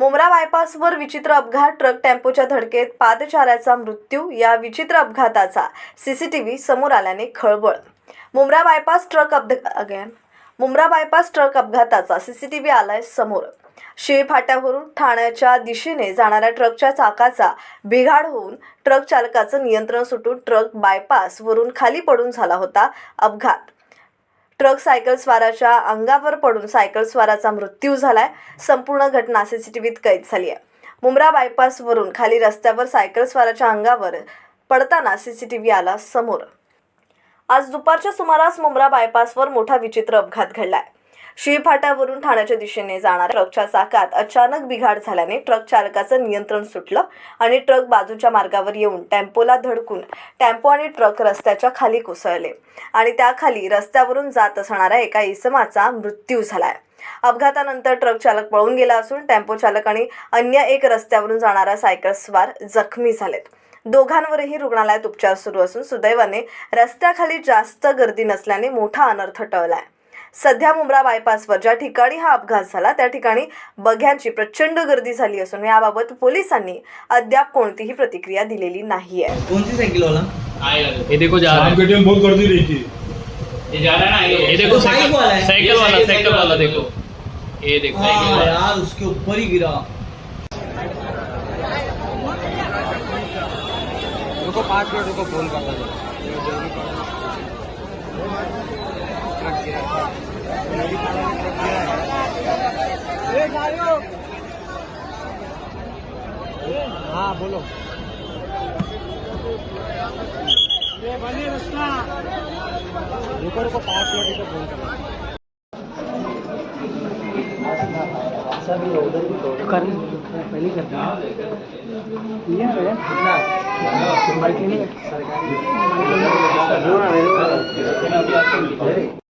मुंब्रा बायपासवर विचित्र अपघात ट्रक टेम्पोच्या धडकेत पादचाऱ्याचा मृत्यू या विचित्र अपघाताचा सीसीटीव्ही समोर आल्याने खळबळ. मुंब्रा बायपास ट्रक अपघात अगेन मुंब्रा बायपास ट्रक अपघाताचा सीसीटीव्ही आलाय समोर. शिळ फाट्यावरून ठाण्याच्या दिशेने जाणाऱ्या ट्रकच्या चाकाचा बिघाड होऊन ट्रक चालकाचं नियंत्रण सुटून ट्रक बायपासवरून खाली पडून झाला होता अपघात. ट्रक सायकल स्वाराच्या अंगावर पडून सायकल स्वाराचा मृत्यू झालाय. संपूर्ण घटना सीसीटीव्हीत कैद झाली आहे. मुंब्रा बायपासवरून खाली रस्त्यावर सायकल स्वाराच्या अंगावर पडताना सीसीटीव्ही आला समोर. आज दुपारच्या सुमारास मुंब्रा बायपासवर मोठा विचित्र अपघात घडलाय. शिवफाट्यावरून ठाण्याच्या दिशेने जाणाऱ्या ट्रकच्या चाकात अचानक बिघाड झाल्याने ट्रक चालकाचं नियंत्रण सुटलं आणि ट्रक बाजूच्या मार्गावर येऊन टेम्पोला धडकून टेम्पो आणि ट्रक रस्त्याच्या खाली कोसळले. आणि त्याखाली रस्त्यावरून जात असणाऱ्या एका इसमाचा मृत्यू झालाय. अपघातानंतर ट्रक चालक पळून गेला असून टेम्पो चालक आणि अन्य एक रस्त्यावरून जाणारा सायकल स्वार जखमी झालेत. दोघांवरही रुग्णालयात उपचार सुरू असून सुदैवाने रस्त्याखाली जास्त गर्दी नसल्याने मोठा अनर्थ टळलाय. सध्या मुंब्रा बायपासवर ज्या ठिकाणी हा अपघात झाला त्या ठिकाणी बघ्यांची प्रचंड गर्दी झाली असून याबाबत पोलिसांनी अद्याप कोणतीही प्रतिक्रिया दिलेली नाही आहे कौन सी साइकिल वाला? आएगा ये देखो जा रहा शाम है। के टाइम बहुत गर्दी रहती ये जा रहा है ना? ये ये देखो वो बाइक वाला है। साइकिल ये वाला साइकिल साइकिल वाला देखो। ये देखो साइकिल हाँ वाला। यार उसके ऊपर ही गिरा। रुको पाँच मिनट रुको फोन करता हूँ। हाँ बोलो रुको रुको पाँच मिनट रुको फोन करना पहले कर